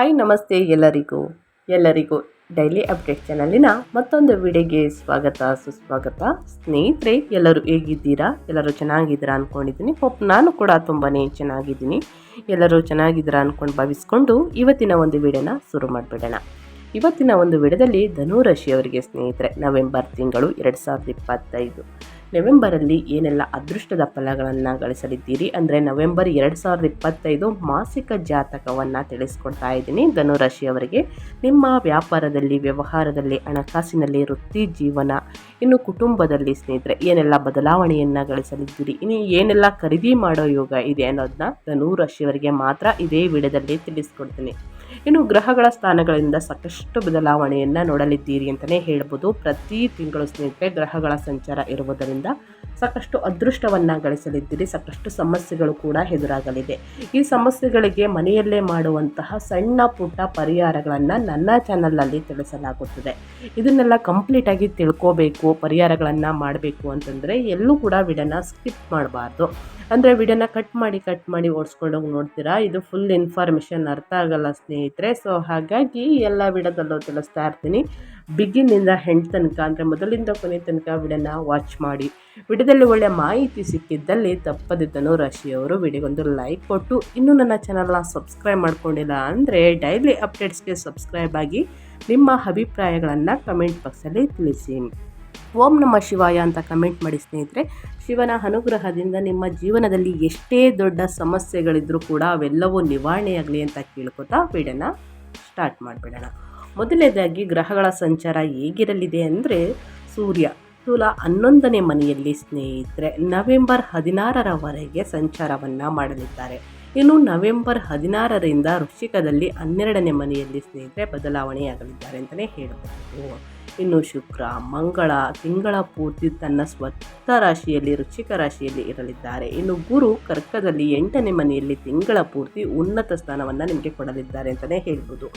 Hi ನಮಸ್ತೆ ಎಲ್ಲರಿಗೂ. ಎಲ್ಲರಿಗೂ ಡೈಲಿ ಅಪ್ಡೇಟ್ ಚಾನಲಿನ ಮತ್ತೊಂದು ವಿಡಿಯೋಗೆ ಸ್ವಾಗತ, ಸುಸ್ವಾಗತ. ಸ್ನೇಹಿತರೆ, ಎಲ್ಲರೂ ಹೇಗಿದ್ದೀರಾ? ಎಲ್ಲರೂ ಚೆನ್ನಾಗಿದ್ದೀರಾ ಅಂದ್ಕೊಂಡಿದ್ದೀನಿ ಹೋಪ್ ನಾನು ಕೂಡ ತುಂಬಾ ಚೆನ್ನಾಗಿದ್ದೀನಿ. ಎಲ್ಲರೂ ಚೆನ್ನಾಗಿದ್ದೀರಾ ಅಂದ್ಕೊಂಡು ಭಾವಿಸ್ಕೊಂಡು ಇವತ್ತಿನ ಒಂದು ವಿಡಿಯೋನ ಶುರು ಮಾಡಿಬಿಡೋಣ. ಇವತ್ತಿನ ಒಂದು ವಿಡಿಯೋದಲ್ಲಿ ಧನುರಾಶಿಯವರಿಗೆ ಸ್ನೇಹಿತರೆ, ನವೆಂಬರ್ ತಿಂಗಳು ಎರಡು ಸಾವಿರದ ಇಪ್ಪತ್ತೈದು. ನವೆಂಬರಲ್ಲಿ ಏನೆಲ್ಲ ಅದೃಷ್ಟದ ಫಲಗಳನ್ನು ಗಳಿಸಲಿದ್ದೀರಿ? ಅಂದರೆ ನವೆಂಬರ್ ಎರಡು ಸಾವಿರದ ಇಪ್ಪತ್ತೈದು ಮಾಸಿಕ ಜಾತಕವನ್ನು ತಿಳಿಸ್ಕೊಡ್ತಾ ಇದ್ದೀನಿ. ಧನುರಾಶಿಯವರಿಗೆ ನಿಮ್ಮ ವ್ಯಾಪಾರದಲ್ಲಿ, ವ್ಯವಹಾರದಲ್ಲಿ, ಹಣಕಾಸಿನಲ್ಲಿ ವೃತ್ತಿ ಜೀವನ, ಇನ್ನು ಕುಟುಂಬದಲ್ಲಿ ಸ್ನೇಹಿತರೆ, ಏನೆಲ್ಲ ಬದಲಾವಣೆಯನ್ನು ಗಳಿಸಲಿದ್ದೀರಿ? ಇನ್ನು ಏನೆಲ್ಲ ಖರೀದಿ ಮಾಡೋ ಯೋಗ ಇದೆ ಅನ್ನೋದನ್ನ ಧನುರಾಶಿಯವರಿಗೆ ಮಾತ್ರ ಇದೇ ವಿಡಿಯೋದಲ್ಲಿ ತಿಳಿಸ್ಕೊಡ್ತೀನಿ. ಇನ್ನು ಗ್ರಹಗಳ ಸ್ಥಾನಗಳಿಂದ ಸಾಕಷ್ಟು ಬದಲಾವಣೆಯನ್ನು ನೋಡಲಿದ್ದೀರಿ ಅಂತಲೇ ಹೇಳ್ಬೋದು. ಪ್ರತಿ ತಿಂಗಳು ಸ್ನೇಹಿತರೆ ಗ್ರಹಗಳ ಸಂಚಾರ ಇರುವುದರಿಂದ ಸಾಕಷ್ಟು ಅದೃಷ್ಟವನ್ನು ಗಳಿಸಲಿದ್ದೀರಿ, ಸಾಕಷ್ಟು ಸಮಸ್ಯೆಗಳು ಕೂಡ ಎದುರಾಗಲಿದೆ. ಈ ಸಮಸ್ಯೆಗಳಿಗೆ ಮನೆಯಲ್ಲೇ ಮಾಡುವಂತಹ ಸಣ್ಣ ಪುಟ್ಟ ಪರಿಹಾರಗಳನ್ನು ನನ್ನ ಚಾನಲಲ್ಲಿ ತಿಳಿಸಲಾಗುತ್ತದೆ. ಇದನ್ನೆಲ್ಲ ಕಂಪ್ಲೀಟಾಗಿ ತಿಳ್ಕೋಬೇಕು, ಪರಿಹಾರಗಳನ್ನು ಮಾಡಬೇಕು ಅಂತಂದರೆ ಎಲ್ಲೂ ಕೂಡ ವಿಡನ ಸ್ಕಿಪ್ ಮಾಡಬಾರ್ದು. ಅಂದರೆ ವಿಡಿಯೋನ ಕಟ್ ಮಾಡಿ ಕಟ್ ಮಾಡಿ ಓಡಿಸ್ಕೊಂಡೋಗಿ ನೋಡ್ತೀರಾ? ಇದು ಫುಲ್ ಇನ್ಫಾರ್ಮೇಷನ್ ಅರ್ಥ ಆಗಲ್ಲ ಸ್ನೇಹಿತರೆ. ಸೊ ಹಾಗಾಗಿ ಎಲ್ಲ ವಿಡಿಯೋದಲ್ಲೂ ತಿಳಿಸ್ತಾ ಇರ್ತೀನಿ. ಬಿಗಿನಿಂದ ಹೆಂಡ್ ತನಕ, ಅಂದರೆ ಮೊದಲಿಂದ ಕೊನೆ ತನಕ ವಿಡಿಯೋನ ವಾಚ್ ಮಾಡಿ. ವಿಡಿಯೋದಲ್ಲಿ ಒಳ್ಳೆಯ ಮಾಹಿತಿ ಸಿಕ್ಕಿದ್ದಲ್ಲಿ ತಪ್ಪದೆ ಧನುರಾಶಿಯವರು ವಿಡಿಯೋಗೊಂದು ಲೈಕ್ ಕೊಟ್ಟು, ಇನ್ನೂ ನನ್ನ ಚಾನಲ್ನ ಸಬ್ಸ್ಕ್ರೈಬ್ ಮಾಡ್ಕೊಂಡಿಲ್ಲ ಅಂದರೆ ಡೈಲಿ ಅಪ್ಡೇಟ್ಸ್ಗೆ ಸಬ್ಸ್ಕ್ರೈಬ್ ಆಗಿ ನಿಮ್ಮ ಅಭಿಪ್ರಾಯಗಳನ್ನು ಕಮೆಂಟ್ ಬಾಕ್ಸಲ್ಲಿ ತಿಳಿಸಿ. ಓಂ ನಮ್ಮ ಶಿವಾಯ ಅಂತ ಕಮೆಂಟ್ ಮಾಡಿ ಸ್ನೇಹಿತರೆ, ಶಿವನ ಅನುಗ್ರಹದಿಂದ ನಿಮ್ಮ ಜೀವನದಲ್ಲಿ ಎಷ್ಟೇ ದೊಡ್ಡ ಸಮಸ್ಯೆಗಳಿದ್ರೂ ಕೂಡ ಅವೆಲ್ಲವೂ ನಿವಾರಣೆಯಾಗಲಿ ಅಂತ ಕೇಳ್ಕೊತಾ ವಿಡಿಯೋನ ಸ್ಟಾರ್ಟ್ ಮಾಡಿಬಿಡೋಣ. ಮೊದಲನೇದಾಗಿ ಗ್ರಹಗಳ ಸಂಚಾರ ಹೇಗಿರಲಿದೆ ಅಂದರೆ ಸೂರ್ಯ ತುಲಾ ಹನ್ನೊಂದನೇ ಮನೆಯಲ್ಲಿ ಸ್ನೇಹಿತರೆ, ನವೆಂಬರ್ ಹದಿನಾರರವರೆಗೆ ಸಂಚಾರವನ್ನು ಮಾಡಲಿದ್ದಾರೆ. ಇನ್ನು ನವೆಂಬರ್ ಹದಿನಾರರಿಂದ ವೃಶ್ಚಿಕದಲ್ಲಿ ಹನ್ನೆರಡನೇ ಮನೆಯಲ್ಲಿ ಸ್ನೇಹಿತರೆ ಬದಲಾವಣೆಯಾಗಲಿದ್ದಾರೆ ಅಂತಲೇ ಹೇಳಬಹುದು. ಇನ್ನು ಶುಕ್ರ, ಮಂಗಳ ತಿಂಗಳ ಪೂರ್ತಿ ತನ್ನ ಸ್ವತ್ತ ರಾಶಿಯಲ್ಲಿ ರುಚಿಕ ರಾಶಿಯಲ್ಲಿ ಇರಲಿದ್ದಾರೆ. ಇನ್ನು ಗುರು ಕರ್ಕದಲ್ಲಿ ಎಂಟನೇ ಮನೆಯಲ್ಲಿ ತಿಂಗಳ ಪೂರ್ತಿ ಉನ್ನತ ಸ್ಥಾನವನ್ನು ನಿಮಗೆ ಕೊಡಲಿದ್ದಾರೆ ಅಂತಲೇ ಹೇಳ್ಬೋದು.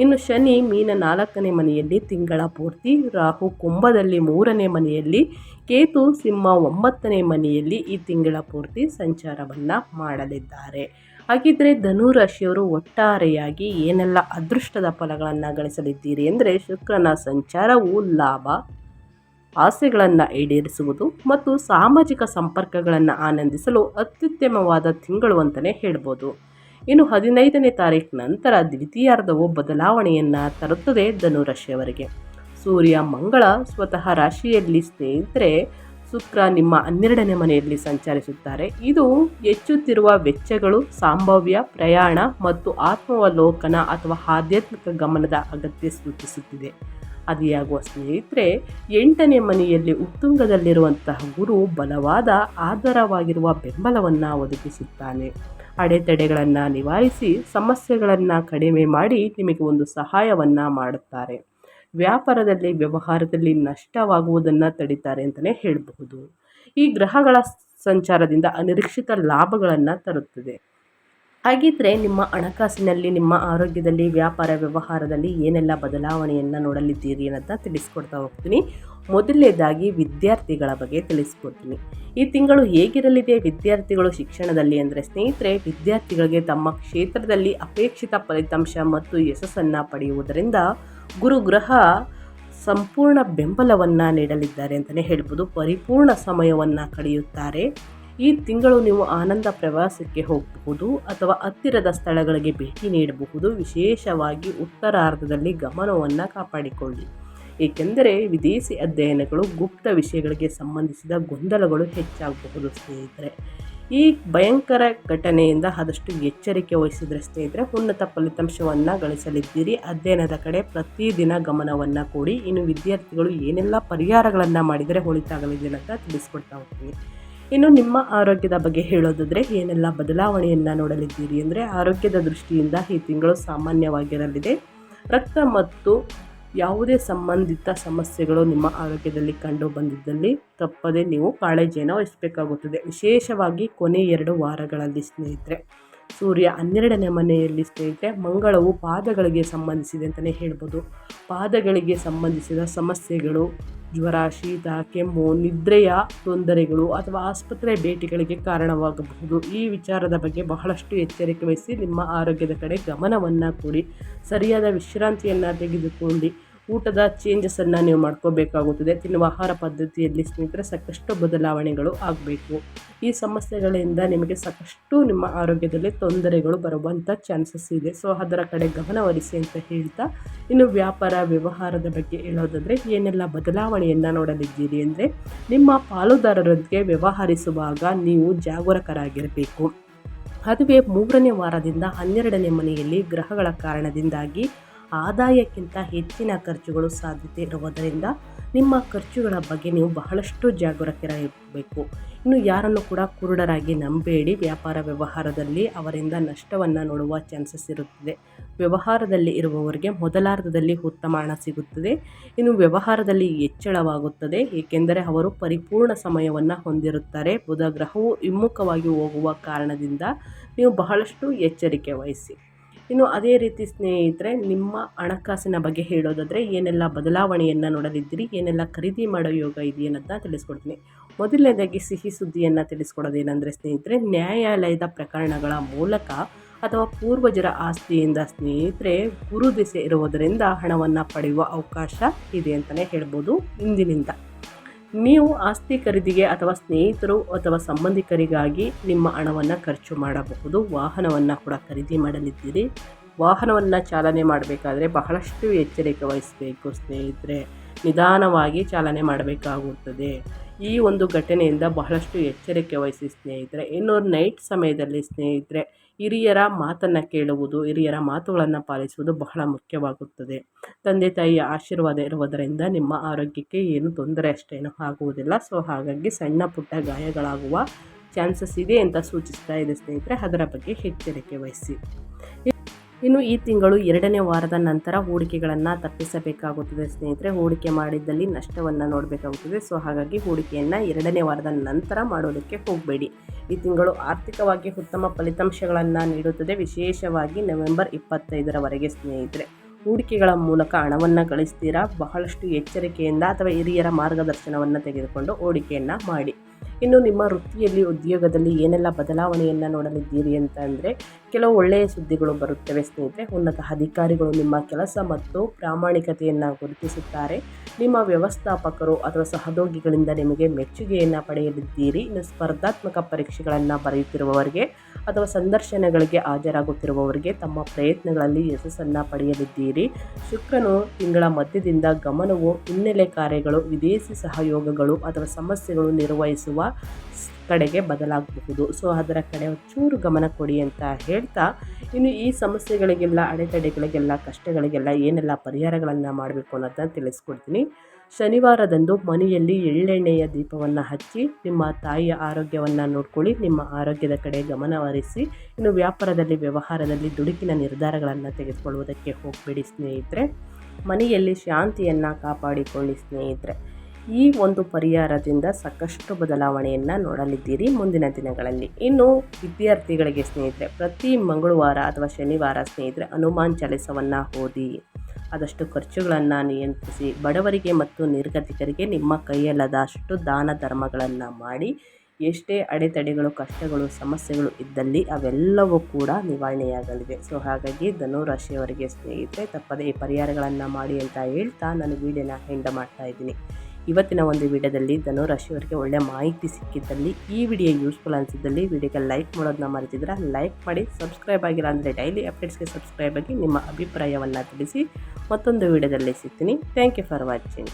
ಇನ್ನು ಶನಿ ಮೀನ ನಾಲ್ಕನೇ ಮನೆಯಲ್ಲಿ ತಿಂಗಳ ಪೂರ್ತಿ, ರಾಹು ಕುಂಭದಲ್ಲಿ ಮೂರನೇ ಮನೆಯಲ್ಲಿ, ಕೇತು ಸಿಂಹ ಒಂಬತ್ತನೇ ಮನೆಯಲ್ಲಿ ಈ ತಿಂಗಳ ಪೂರ್ತಿ ಸಂಚಾರವನ್ನು ಮಾಡಲಿದ್ದಾರೆ. ಹಾಗಿದ್ದರೆ ಧನುರಾಶಿಯವರು ಒಟ್ಟಾರೆಯಾಗಿ ಏನೆಲ್ಲ ಅದೃಷ್ಟದ ಫಲಗಳನ್ನು ಗಳಿಸಲಿದ್ದೀರಿ ಅಂದರೆ ಶುಕ್ರನ ಸಂಚಾರವು ಲಾಭ, ಆಸೆಗಳನ್ನು ಈಡೇರಿಸುವುದು ಮತ್ತು ಸಾಮಾಜಿಕ ಸಂಪರ್ಕಗಳನ್ನು ಆನಂದಿಸಲು ಅತ್ಯುತ್ತಮವಾದ ತಿಂಗಳು ಅಂತಲೇ ಹೇಳ್ಬೋದು. ಇನ್ನು ಹದಿನೈದನೇ ತಾರೀಕು ನಂತರ ದ್ವಿತೀಯಾರ್ಧವು ಬದಲಾವಣೆಯನ್ನು ತರುತ್ತದೆ ಧನುರಾಶಿಯವರಿಗೆ. ಸೂರ್ಯ, ಮಂಗಳ ಸ್ವತಃ ರಾಶಿಯಲ್ಲಿ ಸ್ನೇಹಿತರೆ ಶುಕ್ರ ನಿಮ್ಮ ಹನ್ನೆರಡನೇ ಮನೆಯಲ್ಲಿ ಸಂಚರಿಸುತ್ತಾರೆ. ಇದು ಹೆಚ್ಚುತ್ತಿರುವ ವೆಚ್ಚಗಳು, ಸಂಭಾವ್ಯ ಪ್ರಯಾಣ ಮತ್ತು ಆತ್ಮಾವಲೋಕನ ಅಥವಾ ಆಧ್ಯಾತ್ಮಿಕ ಗಮನದ ಅಗತ್ಯ ಸೂಚಿಸುತ್ತಿದೆ. ಅದಿಯಾಗುವ ಸ್ನೇಹಿತರೆ, ಎಂಟನೇ ಮನೆಯಲ್ಲಿ ಉತ್ತುಂಗದಲ್ಲಿರುವಂತಹ ಗುರು ಬಲವಾದ ಆಧಾರವಾಗಿರುವ ಬೆಂಬಲವನ್ನು ಒದಗಿಸುತ್ತಾನೆ. ಅಡೆತಡೆಗಳನ್ನು ನಿವಾರಿಸಿ, ಸಮಸ್ಯೆಗಳನ್ನು ಕಡಿಮೆ ಮಾಡಿ ನಿಮಗೆ ಒಂದು ಸಹಾಯವನ್ನು ಮಾಡುತ್ತಾರೆ. ವ್ಯಾಪಾರದಲ್ಲಿ, ವ್ಯವಹಾರದಲ್ಲಿ ನಷ್ಟವಾಗುವುದನ್ನು ತಡೀತಾರೆ ಅಂತಲೇ ಹೇಳಬಹುದು. ಈ ಗ್ರಹಗಳ ಸಂಚಾರದಿಂದ ಅನಿರೀಕ್ಷಿತ ಲಾಭಗಳನ್ನು ತರುತ್ತದೆ. ಹಾಗಿದ್ರೆ ನಿಮ್ಮ ಹಣಕಾಸಿನಲ್ಲಿ, ನಿಮ್ಮ ಆರೋಗ್ಯದಲ್ಲಿ, ವ್ಯಾಪಾರ ವ್ಯವಹಾರದಲ್ಲಿ ಏನೆಲ್ಲ ಬದಲಾವಣೆಯನ್ನು ನೋಡಲಿದ್ದೀರಿ ಅನ್ನೋದನ್ನ ತಿಳಿಸ್ಕೊಡ್ತಾ ಹೋಗ್ತೀನಿ. ಮೊದಲನೇದಾಗಿ ವಿದ್ಯಾರ್ಥಿಗಳ ಬಗ್ಗೆ ತಿಳಿಸ್ಕೊಡ್ತೀನಿ. ಈ ತಿಂಗಳು ಹೇಗಿರಲಿದೆ? ವಿದ್ಯಾರ್ಥಿಗಳು ಶಿಕ್ಷಣದಲ್ಲಿ ಅಂದರೆ ಸ್ನೇಹಿತರೆ, ವಿದ್ಯಾರ್ಥಿಗಳಿಗೆ ತಮ್ಮ ಕ್ಷೇತ್ರದಲ್ಲಿ ಅಪೇಕ್ಷಿತ ಫಲಿತಾಂಶ ಮತ್ತು ಯಶಸ್ಸನ್ನು ಪಡೆಯುವುದರಿಂದ ಗುರುಗ್ರಹ ಸಂಪೂರ್ಣ ಬೆಂಬಲವನ್ನು ನೀಡಲಿದ್ದಾರೆ ಅಂತಲೇ ಹೇಳ್ಬೋದು. ಪರಿಪೂರ್ಣ ಸಮಯವನ್ನು ಕಳೆಯುತ್ತಾರೆ. ಈ ತಿಂಗಳು ನೀವು ಆನಂದ ಪ್ರವಾಸಕ್ಕೆ ಹೋಗಬಹುದು ಅಥವಾ ಹತ್ತಿರದ ಸ್ಥಳಗಳಿಗೆ ಭೇಟಿ ನೀಡಬಹುದು. ವಿಶೇಷವಾಗಿ ಉತ್ತರಾರ್ಧದಲ್ಲಿ ಗಮನವನ್ನು ಕಾಪಾಡಿಕೊಳ್ಳಿ. ಏಕೆಂದರೆ ವಿದೇಶಿ ಅಧ್ಯಯನಗಳು ಗುಪ್ತ ವಿಷಯಗಳಿಗೆ ಸಂಬಂಧಿಸಿದ ಗೊಂದಲಗಳು ಹೆಚ್ಚಾಗಬಹುದು ಸ್ನೇಹಿತರೆ. ಈ ಭಯಂಕರ ಘಟನೆಯಿಂದ ಆದಷ್ಟು ಎಚ್ಚರಿಕೆ ವಹಿಸಿದ್ರೆ ಸ್ನೇಹಿತರೆ, ಉನ್ನತ ಫಲಿತಾಂಶವನ್ನು ಗಳಿಸಲಿದ್ದೀರಿ. ಅಧ್ಯಯನದ ಕಡೆ ಪ್ರತಿದಿನ ಗಮನವನ್ನು ಕೊಡಿ. ಇನ್ನು ವಿದ್ಯಾರ್ಥಿಗಳು ಏನೆಲ್ಲ ಪರಿಹಾರಗಳನ್ನು ಮಾಡಿದರೆ ಒಳಿತಾಗಲಿದೆ ಅಂತ ತಿಳಿಸ್ಕೊಡ್ತಾ ಹೋಗ್ತೀನಿ. ಇನ್ನು ನಿಮ್ಮ ಆರೋಗ್ಯದ ಬಗ್ಗೆ ಹೇಳೋದಾದರೆ, ಏನೆಲ್ಲ ಬದಲಾವಣೆಯನ್ನು ನೋಡಲಿದ್ದೀರಿ ಅಂದರೆ, ಆರೋಗ್ಯದ ದೃಷ್ಟಿಯಿಂದ ಈ ತಿಂಗಳು ಸಾಮಾನ್ಯವಾಗಿರಲಿದೆ. ರಕ್ತ ಮತ್ತು ಯಾವುದೇ ಸಂಬಂಧಿತ ಸಮಸ್ಯೆಗಳು ನಿಮ್ಮ ಆರೋಗ್ಯದಲ್ಲಿ ಕಂಡು ಬಂದಿದ್ದಲ್ಲಿ ತಪ್ಪದೆ ನೀವು ಕಾಳಜಿಯನ್ನು ವಹಿಸಬೇಕಾಗುತ್ತದೆ. ವಿಶೇಷವಾಗಿ ಕೊನೆ ಎರಡು ವಾರಗಳಲ್ಲಿ ಸ್ನೇಹಿತರೆ. ಸೂರ್ಯ ಹನ್ನೆರಡನೇ ಮನೆಯಲ್ಲಿ ಸ್ನೇಹಿತರೆ, ಮಂಗಳವು ಪಾದಗಳಿಗೆ ಸಂಬಂಧಿಸಿದೆ ಅಂತಲೇ ಹೇಳ್ಬೋದು. ಪಾದಗಳಿಗೆ ಸಂಬಂಧಿಸಿದ ಸಮಸ್ಯೆಗಳು ಜ್ವರ ಶೀತ ಕೆಮ್ಮು ನಿದ್ರೆಯ ತೊಂದರೆಗಳು ಅಥವಾ ಆಸ್ಪತ್ರೆ ಭೇಟಿಗಳಿಗೆ ಕಾರಣವಾಗಬಹುದು. ಈ ವಿಚಾರದ ಬಗ್ಗೆ ಬಹಳಷ್ಟು ಎಚ್ಚರಿಕೆ ವಹಿಸಿ ನಿಮ್ಮ ಆರೋಗ್ಯದ ಕಡೆ ಗಮನವನ್ನು ಕೊಡಿ. ಸರಿಯಾದ ವಿಶ್ರಾಂತಿಯನ್ನು ತೆಗೆದುಕೊಂಡು ಊಟದ ಚೇಂಜಸನ್ನು ನೀವು ಮಾಡ್ಕೋಬೇಕಾಗುತ್ತದೆ. ತಿನ್ನುವ ಆಹಾರ ಪದ್ಧತಿಯಲ್ಲಿ ಸ್ನೇಹಿತರೆ ಸಾಕಷ್ಟು ಬದಲಾವಣೆಗಳು ಆಗಬೇಕು. ಈ ಸಮಸ್ಯೆಗಳಿಂದ ನಿಮಗೆ ಸಾಕಷ್ಟು ನಿಮ್ಮ ಆರೋಗ್ಯದಲ್ಲಿ ತೊಂದರೆಗಳು ಬರುವಂಥ ಚಾನ್ಸಸ್ ಇದೆ. ಸೊ ಅದರ ಕಡೆ ಗಮನ ಹರಿಸಿ ಅಂತ ಹೇಳ್ತಾ, ಇನ್ನು ವ್ಯಾಪಾರ, ವ್ಯವಹಾರದ ಬಗ್ಗೆ ಹೇಳೋದಾದರೆ, ಏನೆಲ್ಲ ಬದಲಾವಣೆಯನ್ನು ನೋಡಲಿದ್ದೀರಿ ಅಂದರೆ, ನಿಮ್ಮ ಪಾಲುದಾರರೊಂದಿಗೆ ವ್ಯವಹರಿಸುವಾಗ ನೀವು ಜಾಗರೂಕರಾಗಿರಬೇಕು. ಅದುವೇ ಮೂರನೇ ವಾರದಿಂದ ಹನ್ನೆರಡನೇ ಮನೆಯಲ್ಲಿ ಗ್ರಹಗಳ ಕಾರಣದಿಂದಾಗಿ ಆದಾಯಕ್ಕಿಂತ ಹೆಚ್ಚಿನ ಖರ್ಚುಗಳು ಸಾಧ್ಯತೆ ಇರುವುದರಿಂದ ನಿಮ್ಮ ಖರ್ಚುಗಳ ಬಗ್ಗೆ ನೀವು ಬಹಳಷ್ಟು ಜಾಗರೂಕರಾಗಿರಬೇಕು. ಇನ್ನು ಯಾರನ್ನು ಕೂಡ ಕುರುಡರಾಗಿ ನಂಬೇಡಿ, ವ್ಯಾಪಾರ ವ್ಯವಹಾರದಲ್ಲಿ ಅವರಿಂದ ನಷ್ಟವನ್ನು ನೋಡುವ ಚಾನ್ಸಸ್ ಇರುತ್ತದೆ. ವ್ಯವಹಾರದಲ್ಲಿ ಇರುವವರಿಗೆ ಮೊದಲಾರ್ಧದಲ್ಲಿ ಉತ್ತಮ ಹಣ ಸಿಗುತ್ತದೆ. ಇನ್ನು ವ್ಯವಹಾರದಲ್ಲಿ ಹೆಚ್ಚಳವಾಗುತ್ತದೆ, ಏಕೆಂದರೆ ಅವರು ಪರಿಪೂರ್ಣ ಸಮಯವನ್ನು ಹೊಂದಿರುತ್ತಾರೆ. ಬುಧ ಗ್ರಹವು ಹಿಮ್ಮುಖವಾಗಿ ಹೋಗುವ ಕಾರಣದಿಂದ ನೀವು ಬಹಳಷ್ಟು ಎಚ್ಚರಿಕೆ ವಹಿಸಿ. ಇನ್ನು ಅದೇ ರೀತಿ ಸ್ನೇಹಿತರೆ, ನಿಮ್ಮ ಹಣಕಾಸಿನ ಬಗ್ಗೆ ಹೇಳೋದಾದರೆ, ಏನೆಲ್ಲ ಬದಲಾವಣೆಯನ್ನು ನೋಡಲಿದ್ದೀರಿ ಏನೆಲ್ಲ ಖರೀದಿ ಮಾಡೋ ಯೋಗ ಇದೆಯನ್ನೋದನ್ನ ತಿಳಿಸ್ಕೊಡ್ತೀನಿ. ಮೊದಲನೇದಾಗಿ ಸಿಹಿ ಸುದ್ದಿಯನ್ನು ತಿಳಿಸ್ಕೊಡೋದೇನೆಂದರೆ ಸ್ನೇಹಿತರೆ, ನ್ಯಾಯಾಲಯದ ಪ್ರಕರಣಗಳ ಮೂಲಕ ಅಥವಾ ಪೂರ್ವಜರ ಆಸ್ತಿಯಿಂದ ಸ್ನೇಹಿತರೆ ಗುರುದಿಸೆ ಇರುವುದರಿಂದ ಹಣವನ್ನು ಪಡೆಯುವ ಅವಕಾಶ ಇದೆ ಅಂತಲೇ ಹೇಳ್ಬೋದು ಇಂದಿನಿಂದ. ನೀವು ಆಸ್ತಿ ಖರೀದಿಗೆ ಅಥವಾ ಸ್ನೇಹಿತರು ಅಥವಾ ಸಂಬಂಧಿಕರಿಗಾಗಿ ನಿಮ್ಮ ಹಣವನ್ನು ಖರ್ಚು ಮಾಡಬಹುದು, ವಾಹನವನ್ನು ಕೂಡ ಖರೀದಿ ಮಾಡಲಿದ್ದೀರಿ. ವಾಹನವನ್ನು ಚಾಲನೆ ಮಾಡಬೇಕಾದ್ರೆ ಬಹಳಷ್ಟು ಎಚ್ಚರಿಕೆ ವಹಿಸಬೇಕು ಸ್ನೇಹಿತರೆ. ನಿಧಾನವಾಗಿ ಚಾಲನೆ ಮಾಡಬೇಕಾಗುತ್ತದೆ. ಈ ಒಂದು ಘಟನೆಯಿಂದ ಬಹಳಷ್ಟು ಎಚ್ಚರಿಕೆ ವಹಿಸಿ ಸ್ನೇಹಿತರೆ. ಇನ್ನು ನೈಟ್ ಸಮಯದಲ್ಲಿ ಸ್ನೇಹಿತರೆ ಹಿರಿಯರ ಮಾತನ್ನು ಕೇಳುವುದು, ಹಿರಿಯರ ಮಾತುಗಳನ್ನು ಪಾಲಿಸುವುದು ಬಹಳ ಮುಖ್ಯವಾಗುತ್ತದೆ. ತಂದೆ ತಾಯಿಯ ಆಶೀರ್ವಾದ ಇರುವುದರಿಂದ ನಿಮ್ಮ ಆರೋಗ್ಯಕ್ಕೆ ಏನು ತೊಂದರೆ ಅಷ್ಟೇನು ಆಗುವುದಿಲ್ಲ. ಸೊ, ಹಾಗಾಗಿ ಸಣ್ಣ ಪುಟ್ಟ ಗಾಯಗಳಾಗುವ ಚಾನ್ಸಸ್ ಇದೆ ಅಂತ ಸೂಚಿಸ್ತಾ ಇದೆ ಸ್ನೇಹಿತರೆ. ಅದರ ಬಗ್ಗೆ ಎಚ್ಚರಿಕೆ ವಹಿಸಿ. ಇನ್ನು ಈ ತಿಂಗಳು ಎರಡನೇ ವಾರದ ನಂತರ ಹೂಡಿಕೆಗಳನ್ನು ತಪ್ಪಿಸಬೇಕಾಗುತ್ತದೆ ಸ್ನೇಹಿತರೆ. ಹೂಡಿಕೆ ಮಾಡಿದ್ದಲ್ಲಿ ನಷ್ಟವನ್ನು ನೋಡಬೇಕಾಗುತ್ತದೆ. ಸೊ, ಹಾಗಾಗಿ ಹೂಡಿಕೆಯನ್ನು ಎರಡನೇ ವಾರದ ನಂತರ ಮಾಡೋದಕ್ಕೆ ಹೋಗಬೇಡಿ. ಈ ತಿಂಗಳು ಆರ್ಥಿಕವಾಗಿ ಉತ್ತಮ ಫಲಿತಾಂಶಗಳನ್ನು ನೀಡುತ್ತದೆ. ವಿಶೇಷವಾಗಿ ನವೆಂಬರ್ ಇಪ್ಪತ್ತೈದರವರೆಗೆ ಸ್ನೇಹಿತರೆ. ಹೂಡಿಕೆಗಳ ಮೂಲಕ ಹಣವನ್ನು ಗಳಿಸ್ತೀರಾ? ಬಹಳಷ್ಟು ಎಚ್ಚರಿಕೆಯಿಂದ ಅಥವಾ ಹಿರಿಯರ ಮಾರ್ಗದರ್ಶನವನ್ನು ತೆಗೆದುಕೊಂಡು ಹೂಡಿಕೆಯನ್ನು ಮಾಡಿ. ಇನ್ನು ನಿಮ್ಮ ವೃತ್ತಿಯಲ್ಲಿ, ಉದ್ಯೋಗದಲ್ಲಿ ಏನೆಲ್ಲ ಬದಲಾವಣೆಯನ್ನು ನೋಡಲಿದ್ದೀರಿ ಅಂತ ಅಂದರೆ ಕೆಲವು ಒಳ್ಳೆಯ ಸುದ್ದಿಗಳು ಬರುತ್ತವೆ ಸ್ನೇಹಿತರೆ. ಉನ್ನತ ಅಧಿಕಾರಿಗಳು ನಿಮ್ಮ ಕೆಲಸ ಮತ್ತು ಪ್ರಾಮಾಣಿಕತೆಯನ್ನು ಗುರುತಿಸುತ್ತಾರೆ. ನಿಮ್ಮ ವ್ಯವಸ್ಥಾಪಕರು ಅಥವಾ ಸಹೋದ್ಯೋಗಿಗಳಿಂದ ನಿಮಗೆ ಮೆಚ್ಚುಗೆಯನ್ನು ಪಡೆಯಲಿದ್ದೀರಿ. ಇನ್ನು ಸ್ಪರ್ಧಾತ್ಮಕ ಪರೀಕ್ಷೆಗಳನ್ನು ಬರೆಯುತ್ತಿರುವವರಿಗೆ ಅಥವಾ ಸಂದರ್ಶನಗಳಿಗೆ ಹಾಜರಾಗುತ್ತಿರುವವರಿಗೆ ತಮ್ಮ ಪ್ರಯತ್ನಗಳಲ್ಲಿ ಯಶಸ್ಸನ್ನು ಪಡೆಯಲಿದ್ದೀರಿ. ಶುಕ್ರನು ತಿಂಗಳ ಮಧ್ಯದಿಂದ ಗಮನವು ಹಿನ್ನೆಲೆ ಕಾರ್ಯಗಳು, ವಿದೇಶಿ ಸಹಯೋಗಗಳು ಅಥವಾ ಸಮಸ್ಯೆಗಳು ನಿರ್ವಹಿಸುವ ಕಡೆಗೆ ಬದಲಾಗಬಹುದು. ಸೊ, ಅದರ ಕಡೆ ಚೂರು ಗಮನ ಕೊಡಿ ಅಂತ ಹೇಳ್ತಾ, ಇನ್ನು ಈ ಸಮಸ್ಯೆಗಳಿಗೆಲ್ಲ, ಅಡೆತಡೆಗಳಿಗೆಲ್ಲ, ಕಷ್ಟಗಳಿಗೆಲ್ಲ ಏನೆಲ್ಲ ಪರಿಹಾರಗಳನ್ನು ಮಾಡಬೇಕು ಅನ್ನೋದನ್ನ ತಿಳಿಸ್ಕೊಡ್ತೀನಿ. ಶನಿವಾರದಂದು ಮನೆಯಲ್ಲಿ ಎಳ್ಳೆಣ್ಣೆಯ ದೀಪವನ್ನು ಹಚ್ಚಿ, ನಿಮ್ಮ ತಾಯಿಯ ಆರೋಗ್ಯವನ್ನು ನೋಡ್ಕೊಳ್ಳಿ, ನಿಮ್ಮ ಆರೋಗ್ಯದ ಕಡೆ ಗಮನ ಹರಿಸಿ. ಇನ್ನು ವ್ಯಾಪಾರದಲ್ಲಿ, ವ್ಯವಹಾರದಲ್ಲಿ ದುಡುಕಿನ ನಿರ್ಧಾರಗಳನ್ನು ತೆಗೆದುಕೊಳ್ಳುವುದಕ್ಕೆ ಹೋಗಬೇಡಿ ಸ್ನೇಹಿತರೆ. ಮನೆಯಲ್ಲಿ ಶಾಂತಿಯನ್ನು ಕಾಪಾಡಿಕೊಳ್ಳಿ ಸ್ನೇಹಿತರೆ. ಈ ಒಂದು ಪರಿಹಾರದಿಂದ ಸಾಕಷ್ಟು ಬದಲಾವಣೆಯನ್ನು ನೋಡಲಿದ್ದೀರಿ ಮುಂದಿನ ದಿನಗಳಲ್ಲಿ. ಇನ್ನು ವಿದ್ಯಾರ್ಥಿಗಳಿಗೆ ಸ್ನೇಹಿತರೆ, ಪ್ರತಿ ಮಂಗಳವಾರ ಅಥವಾ ಶನಿವಾರ ಸ್ನೇಹಿತರೆ, ಹನುಮಾನ್ ಚಾಲಿಸವನ್ನು ಓದಿ. ಆದಷ್ಟು ಖರ್ಚುಗಳನ್ನು ನಿಯಂತ್ರಿಸಿ ಬಡವರಿಗೆ ಮತ್ತು ನಿರ್ಗತಿಕರಿಗೆ ನಿಮ್ಮ ಕೈಯಲ್ಲದಷ್ಟು ದಾನ ಧರ್ಮಗಳನ್ನು ಮಾಡಿ ಎಷ್ಟೇ ಅಡೆತಡೆಗಳು, ಕಷ್ಟಗಳು, ಸಮಸ್ಯೆಗಳು ಇದ್ದಲ್ಲಿ ಅವೆಲ್ಲವೂ ಕೂಡ ನಿವಾರಣೆಯಾಗಲಿವೆ. ಸೊ ಹಾಗಾಗಿ ಧನುರಾಶಿಯವರಿಗೆ ಸ್ನೇಹಿತರೆ, ತಪ್ಪದೇ ಈ ಪರಿಹಾರಗಳನ್ನು ಮಾಡಿ ಅಂತ ಹೇಳ್ತಾ ನಾನು ವೀಡಿಯೋನ ಹೆಂಡ ಮಾಡ್ತಾ ಇದ್ದೀನಿ. ಇವತ್ತಿನ ಒಂದು ವಿಡಿಯೋದಲ್ಲಿ ಧನುರಾಶಿಯವರಿಗೆ ಒಳ್ಳೆಯ ಮಾಹಿತಿ ಸಿಕ್ಕಿದ್ದಲ್ಲಿ ಈ ವಿಡಿಯೋ ಯೂಸ್ಫುಲ್ ಅನಿಸಿದ್ದಲ್ಲಿ ವಿಡಿಯೋಗೆ ಲೈಕ್ ಮಾಡೋದನ್ನ ಮರೆತಿದ್ರೆ ಲೈಕ್ ಮಾಡಿ ಸಬ್ಸ್ಕ್ರೈಬ್ ಆಗಿಲ್ಲ ಅಂದರೆ ಡೈಲಿ ಅಪ್ಡೇಟ್ಸ್ಗೆ ಸಬ್ಸ್ಕ್ರೈಬ್ ಆಗಿ ನಿಮ್ಮ ಅಭಿಪ್ರಾಯವನ್ನು ತಿಳಿಸಿ ಮತ್ತೊಂದು ವಿಡಿಯೋದಲ್ಲಿ ಸಿಗ್ತೀನಿ. Thank you for watching